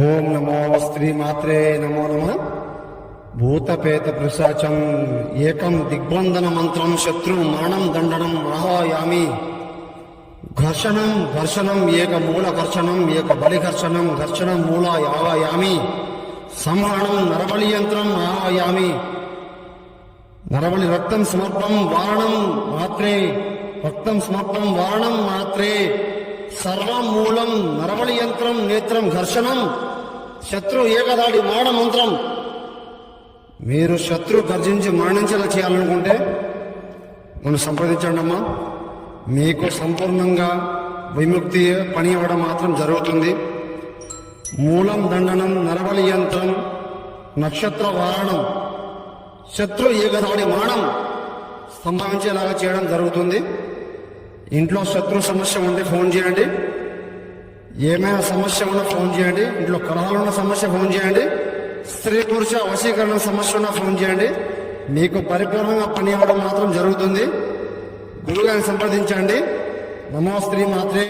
ఓం నమో స్త్రీ మాత్రే నమో నమ. భూతపేత ప్రశాచం ఏకం దిగ్బంధన మంత్రం శత్రు మరణం దండనం ఆహాయామి ఘర్షణం ఘర్షణం ఏక మూల ఘర్షణం ఏక బలి ఘర్షణం ఘర్షణం మూల యావయామి సంహరణం నరబలి యంత్రం ఆయామి నరబలి రక్తం సమర్పం వారణం మాత్రే. రక్తం సమర్పం వారణం మాత్రే. సర్వం మూలం నరబలి యంత్రం నేత్రం ఘర్షణం శత్రు ఏకదాడి మాడ మంత్రం. మీరు శత్రు గర్జించి మరణించేలా చేయాలనుకుంటే నన్ను సంప్రదించండి అమ్మా మీకు సంపూర్ణంగా విముక్తి పని ఇవ్వడం మాత్రం జరుగుతుంది. మూలం దండనం నరబలి యంత్రం నక్షత్ర వారణం శత్రు ఏకదాడి మరణం సంభవించేలాగా చేయడం జరుగుతుంది. ఇంట్లో శత్రు సమస్య ఉంటే ఫోన్ చేయండి. ఏమైనా సమస్య ఉన్నా ఫోన్ చేయండి. ఇంట్లో కలహాలు ఉన్న సమస్య ఫోన్ చేయండి. స్త్రీ పురుష వశీకరణ సమస్య ఉన్నా ఫోన్ చేయండి. మీకు పరిపూర్ణంగా పని అవ్వడం మాత్రం జరుగుతుంది. గురుగారిని సంప్రదించండి. నమో స్త్రీ మాత్రే